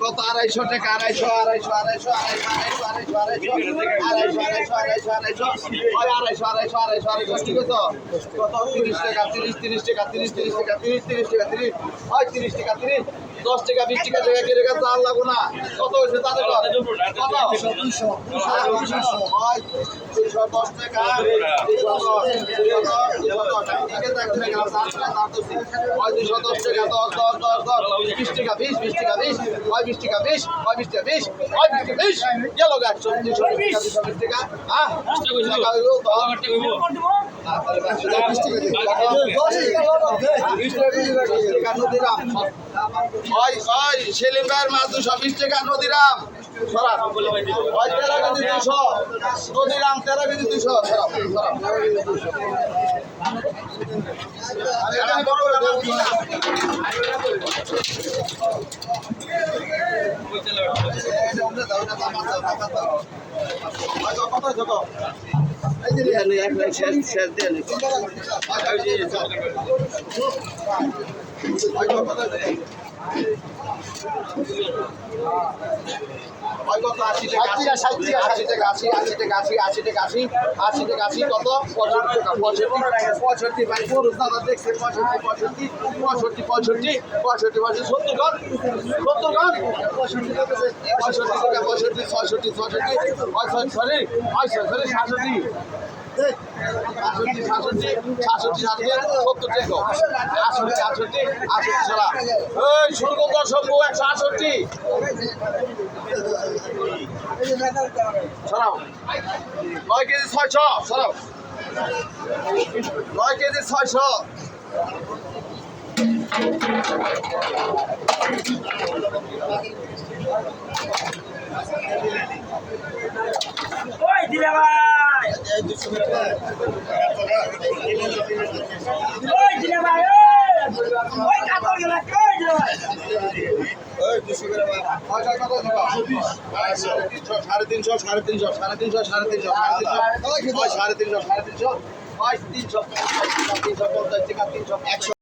কত আড়াইশো টাকা আড়াইশো আড়াইশো আড়াইশো আড়াইশো আড়াইশো আড়াইশো আড়াইশো আড়াইশো আড়াইশো আড়াইশো আড়াইশো আড়াইশো আড়াইশো আড়াইশো ঠিক আছে কত তিরিশ টাকা তিরিশ তিরিশ টাকা তিরিশ তিরিশ টাকা তিরিশ তিরিশ টাকা তিরিশ হয় তিরিশ টাকা তিরিশ দশ টাকা বিশ টাকা জায়গা কেড়ে গেছে আর লাগো না কত হয়েছে তাদের দশ টাকা দুশো দশ টাকা দশ দশ দশ দশ বিশ টাকা বিশ বিশ টাকা বিশ হয় বিশ টাকা বিশ হয় বিশ টাকা বিশ হয় বিশ টাকা বিশ গেল গাছ চল্লিশ টাকা সেলিম ভাইয়ের মাছ দুশো বিশ টাকা নদীরাম তেরো কেজি দুশো নদীরাম তেরো কত Diğerine yaklaşacağız, dışarı. Hadi hadi. Hadi hadi. কত আশি টাকা আশি টাকা আশি আশি টাকা আশি আশি টাকা আশি আশি টাকা আশি কত পঁয়ষট্টি টাকা পঁয়ষট্টি পঁয়ষট্টি ভাই পুরুষ দাদা দেখছে পঁয়ষট্টি পঁয়ষট্টি পঁয়ষট্টি পঁয়ষট্টি পঁয়ষট্টি পঁয়ষট্টি সত্তর গণ সত্তর গণ পঁয়ষট্টি টাকা পঁয়ষট্টি ছয়ষট্টি ছয়ষট্টি ছয় সরি সরি সাতষট্টি সাতষট্টি সাতষট্টি সাতষট্টি সত্তর আটষট্টি আটষট্টি ছাড়া এই শুরু করতে শম্ভু একশো আটষট্টি সরাও নয় কেজি ছয়শো সরাও নয় কেজি ওই সাড়ে তিনশো সাড়ে তিনশো সাড়ে তিনশো সাড়ে তিনশো সাড়ে তিনশো সাড়ে তিনশো সাড়ে তিনশো তিনশো পঞ্চাশ টাকা তিনশো একশো